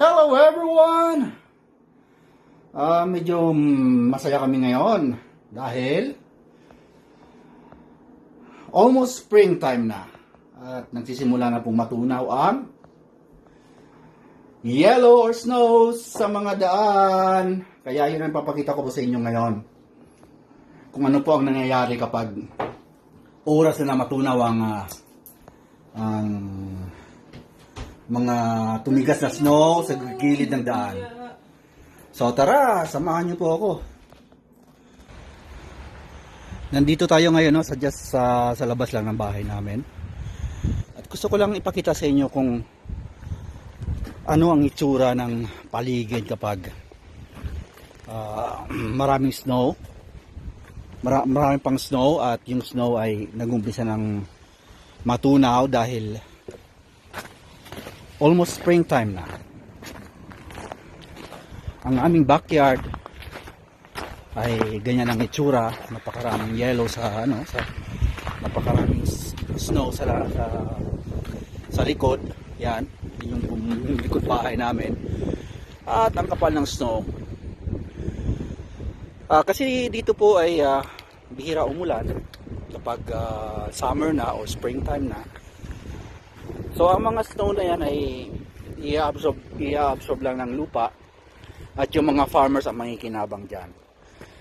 Hello everyone! Ah, medyo masaya kami ngayon dahil almost springtime na at nagsisimula na pong matunaw ang yellow or snow sa mga daan. Kaya yun ang papakita ko po sa inyo ngayon. Kung ano po ang nangyayari kapag oras na na matunaw ang ah, ang mga tumigas na snow sa gilid ng daan. So tara, samahan niyo po ako. Nandito tayo ngayon no, sa just sa, sa labas lang ng bahay namin. At gusto ko lang ipakita sa inyo kung ano ang itsura ng paligid kapag ah, maraming snow. Mara, maraming pang snow at yung snow ay nagumpisa ng matunaw dahil almost springtime na. Ang aming backyard ay ganyan ang itsura, napakaraming yellow sa ano, sa napakaraming snow sa sa, sa likod. Yan, yung, yung likod bahay namin. At ang kapal ng snow. Ah, kasi dito po ay ah, bihira umulan kapag ah, summer na o springtime na. So ang mga snow na yan ay i-absorb, i-absorb lang ng lupa at yung mga farmers ang makikinabang dyan.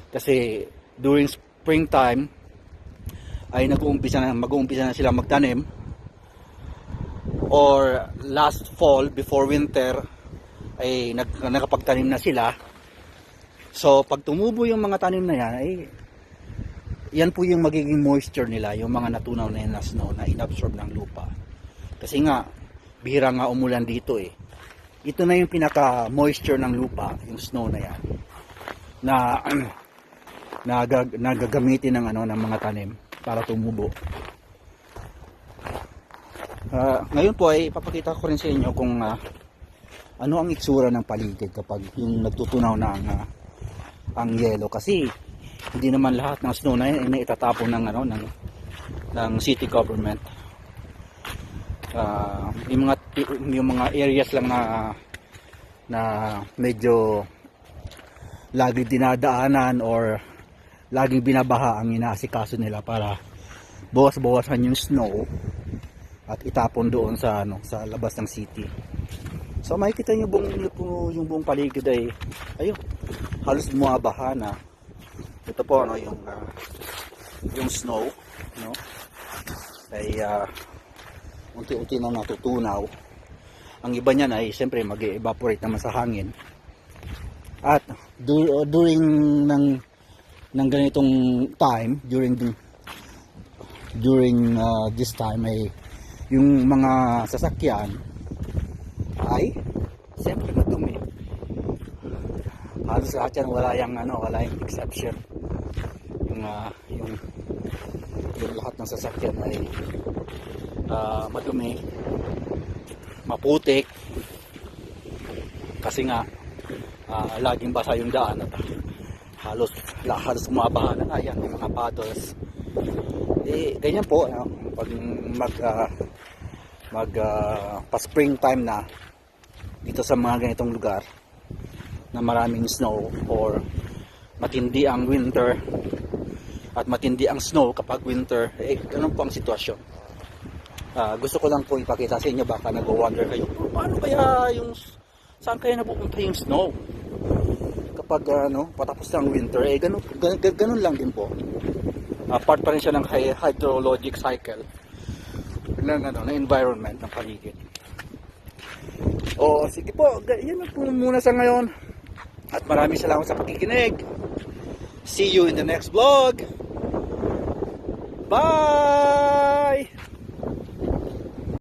Kasi during springtime ay nag-uumpisa na, mag-uumpisa na sila magtanim or last fall before winter ay nag, nakapagtanim na sila. So pag tumubo yung mga tanim na yan ay yan po yung magiging moisture nila, yung mga natunaw na yan na snow na inabsorb ng lupa. Kasi nga, bihira nga umulan dito eh. Ito na yung pinaka-moisture ng lupa, yung snow na yan. Na, na, gag- na gagamitin ng, ano, ng mga tanim para tumubo. Ah, ngayon po ay ipapakita ko rin sa inyo kung ah, ano ang itsura ng paligid kapag yung nagtutunaw na ang, ah, ang yelo. Kasi hindi naman lahat ng snow na yan ay naitatapon ng, ano, ng, ng city government Ah, yung mga yung mga areas lang na na medyo lagi dinadaanan or laging binabaha ang inaasikaso nila para bawas-bawasan yung snow at itapon doon sa ano sa labas ng city. So makikita niyo buong yung, bu- yung buong paligid ay ayun halos bumabaha na. Ito po ano yung ah, yung snow no ay ah, unti-unti na natutunaw. Ang iba niyan ay siyempre mag-evaporate naman sa hangin. At du- during ng ng ganitong time, during the, during uh, this time ay yung mga sasakyan ay siyempre madumi. Halos lahat yan wala yung ano, wala yung exception. Yung ah, yung yung lahat ng sasakyan ay ah, madumi, maputik, kasi nga ah, laging basa yung daan at halos la, halos bumabaha na nga yan, yung mga paddles. Eh, ganyan po, ano, pag mag ah, mag ah, pa springtime na dito sa mga ganitong lugar na maraming snow or matindi ang winter at matindi ang snow kapag winter, eh, ganun po ang sitwasyon. Ah, gusto ko lang po ipakita sa inyo baka nag-wonder kayo "Oh, paano kaya yung saan kaya napupunta yung snow? Kapag ano patapos ng winter eh ganun, ganun, ganun lang din po. Ah, part pa rin siya ng hy- hydrologic cycle ng ano ng environment ng paligid. O sige po yan lang po muna sa ngayon. At maraming salamat sa pakikinig. See you in the next vlog. Bye